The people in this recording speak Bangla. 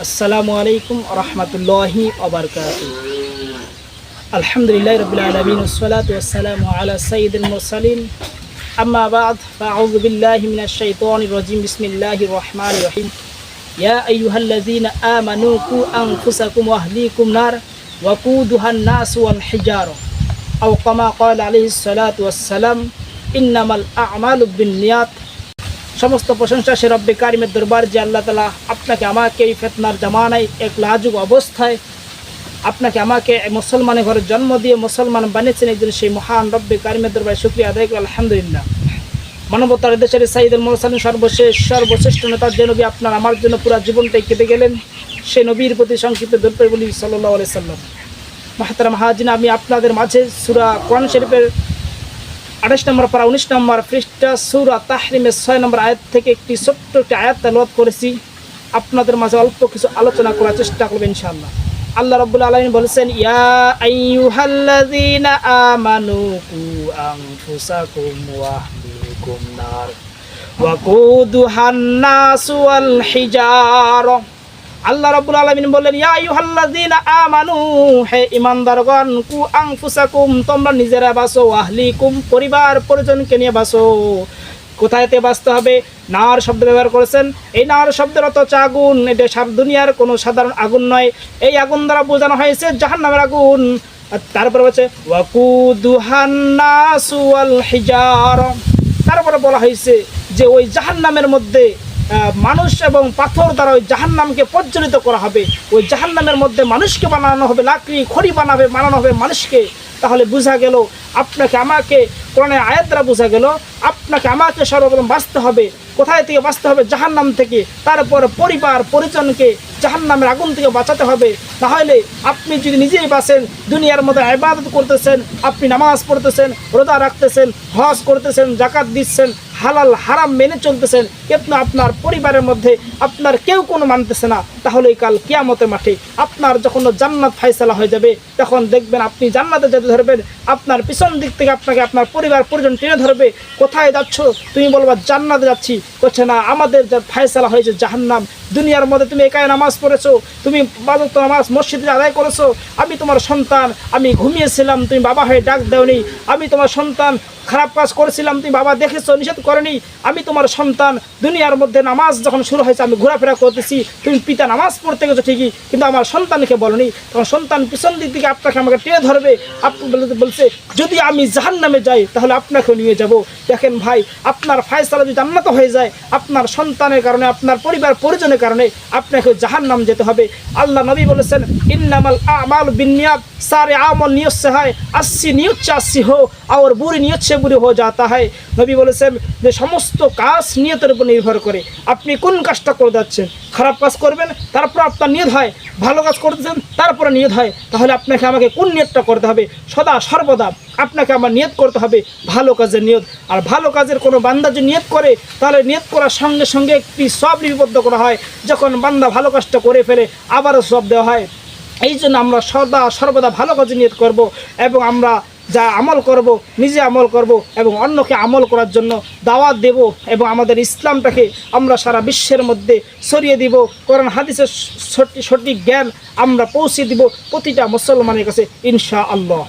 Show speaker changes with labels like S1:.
S1: আসসালামু আলাইকুম রহমতুল্লাহি ওবরকাত আলহামদুলিল্লাহ রবিল আলমিন ওসলাত ওসালাম আলা সঈদুল মুরসালিন আম্মা বাদ ফাউযু বিল্লাহি মিনাশ শাইতানির রাজিম বিসমিল্লাহির রহমানির রহিম ইয়া আইয়ুহাল্লাযীনা আমানু কু আনফুসাকুম ওয়া আহলিকুম নার ওয়াকুদুহান নাস ওয়াল হিজারা আও কামা ক্বালা আলাইহিস সালাতু ওয়াসসালাম ইন্নামাল আ'মালু বিন্নিয়াত সমস্ত প্রশংসা সে রব্বে কারিমের দরবার যে আল্লাহ তালা আপনাকে আমাকে এই ফেতনার জামানায় এক লাজুক অবস্থায় আপনাকে আমাকে মুসলমানের ঘরে জন্ম দিয়ে মুসলমান বানিয়েছেন একজন সেই মহান রব্বে কারিমের দরবারে শুক্রিয়া আদায় করে আলহামদুলিল্লাহ। মানবতার দেশের সাইদুল মোরসালিন সর্বশেষ, সর্বশ্রেষ্ঠ নেতার যে নবী আপনার, আমার জন্য পুরো জীবনটাই কেটে গেলেন, সেই নবীর প্রতি সংক্ষিপ্ত দর্পে বলি সাল্লাহ আলাই সাল্লাম মাহাতারা মাহাজিন আমি আপনাদের মাঝে সুরা কোরআন শরীফের আঠাশ নম্বর পারা, উনিশ নম্বর পৃষ্ঠা, সুরা তাহরিমের ছয় নম্বর আয়াত থেকে একটি ছোট্ট একটি আয়াত তেলাওয়াত করেছি। আপনাদের মাঝে অল্প কিছু আলোচনা করার চেষ্টা করবেন ইনশাআল্লাহ। আল্লাহ রাব্বুল আলামিন বলেছেন, ইয়া আল্লাহ রাব্বুল আলামিন বললেন ইয়া আইয়ুহাল্লাযীনা আমানু হে ঈমানদারগণ কু আনফুসাকুম তোমরা নিজেরা বাসো আহলিকুম পরিবার পরিজনকে নিয়ে বাসো কোথায়তে বাঁচতে হবে? নার শব্দ ব্যবহার করেছেন। এই নার শব্দের অত আগুন এটা সার দুনিয়ার কোনো সাধারণ আগুন নয়। এই আগুন দ্বারা বোঝানো হয়েছে জাহান্নামের আগুন। আর তারপরে বলছে ওয়াকুদুহান নাসু ওয়াল হিজার। তারপরে বলা হয়েছে যে ওই জাহান্নামের মধ্যে আহ, মানুষ এবং পাথর দ্বারা ওই জাহান্নামকে প্রজ্বলিত করা হবে। ওই জাহান্নামের মধ্যে মানুষকে বানানো হবে, লাকড়ি, খড়ি বানাবে, বানানো হবে মানুষকে। তাহলে বোঝা গেল, আপনাকে আমাকে কোরআনের আয়াত দ্বারা বোঝা গেল, আপনাকে আমাকে সর্বপ্রথম বাঁচতে হবে। কোথায় থেকে বাঁচতে হবে? জাহান্নাম থেকে। তারপর পরিবার, পরিজনকে জাহান্নামের আগুন থেকে বাঁচাতে হবে। তাহলে আপনি যদি নিজেই বাঁচেন, দুনিয়ার মধ্যে ইবাদত করতেছেন, আপনি নামাজ পড়তেছেন রোদা রাখতেছেন, হজ করতেছেন জাকাত দিচ্ছেন হালাল হারাম মেনে চলতেছেন কিন্তু আপনার পরিবারের মধ্যে আপনার কেউ কোনো মানতেছে না তাহলে কাল কিয়ামতের মাঠে আপনার যখন জান্নাত ফাইসালা হয়ে যাবে, তখন দেখবেন আপনি জান্নাতে যেতে ধরবেন, আপনার পিছন দিক থেকে আপনাকে আপনার পরিবার পরিজন টেনে ধরবে, কোথায় যাচ্ছ? তুমি বলবা, জান্নাতে যাচ্ছি। করছে না, আমাদের যা ফায়সালা হয়েছে জাহান্নাম, দুনিয়ার মধ্যে তুমি একাই নামাজ পড়েছো, তুমি বাদত নামাজ মসজিদে আদায় করেছ, আমি তোমার সন্তান, আমি ঘুমিয়েছিলাম, তুমি বাবা হয়ে ডাক দেওনি, আমি তোমার সন্তান খারাপ কাজ করেছিলাম, তুমি বাবা দেখেছ, নিষেধ করেনি। আমি তোমার সন্তান, দুনিয়ার মধ্যে নামাজ যখন শুরু হয়েছে, আমি ঘোরাফেরা করতেছি, তুমি পিতা নামাজ পড়তে গেছো ঠিকই, কিন্তু আমার সন্তানকে বলনি। তখন সন্তান পিছন দিক থেকে আপনাকে আমাকে টেনে ধরবে, আপনি বলছে, যদি আমি জাহান নামে যাই, তাহলে আপনাকেও নিয়ে যাব। দেখেন ভাই, আপনার ফায়সালা যদি জান্নাত হয়ে যায়, আপনার সন্তানের কারণে, আপনার পরিবার পরিজনের কারণে আপনাকে জাহান নাম যেতে হবে। আল্লাহ নবী বলেছেন, ইন্নামাল আমাল বিনিয়াদ সারে আমল নিয়ত সে হয় আশি নিয়ত সে আশি হো, আর বুড়ি নিয়ত বুড়ি হো যাতা হয়। নবী বলেছেন যে সমস্ত কাজ নিয়তের উপর নির্ভর করে। আপনি কোন কাজটা করে যাচ্ছেন? খারাপ কাজ করবেন, তারপর আপনার নিয়ত হয়। ভালো কাজ করতেছেন, তারপরে নিয়ত হয়। তাহলে আপনাকে আমাকে কোন নিয়তটা করতে হবে? সদা সর্বদা আপনাকে আমার নিয়ত করতে হবে ভালো কাজের নিয়ত। আর ভালো কাজের কোনো বান্দা যদি নিয়ত করে, তাহলে নিয়ত করার সঙ্গে সঙ্গে একটি সব লিপিবদ্ধ করা হয়। যখন বান্দা ভালো কাজটা করে ফেলে, আবারও সব দেওয়া হয়। এই জন্য আমরা সদা সর্বদা ভালো কাজে নিয়ত করব এবং আমরা যা আমল করব, নিজে আমল করব এবং অন্যকে আমল করার জন্য দাওয়াত দেব এবং আমাদের ইসলামটাকে আমরা সারা বিশ্বের মধ্যে ছড়িয়ে দিব। কোরআন, হাদিসের সঠিক সঠিক জ্ঞান আমরা পৌঁছে দিব প্রতিটা মুসলমানের কাছে ইনশা আল্লাহ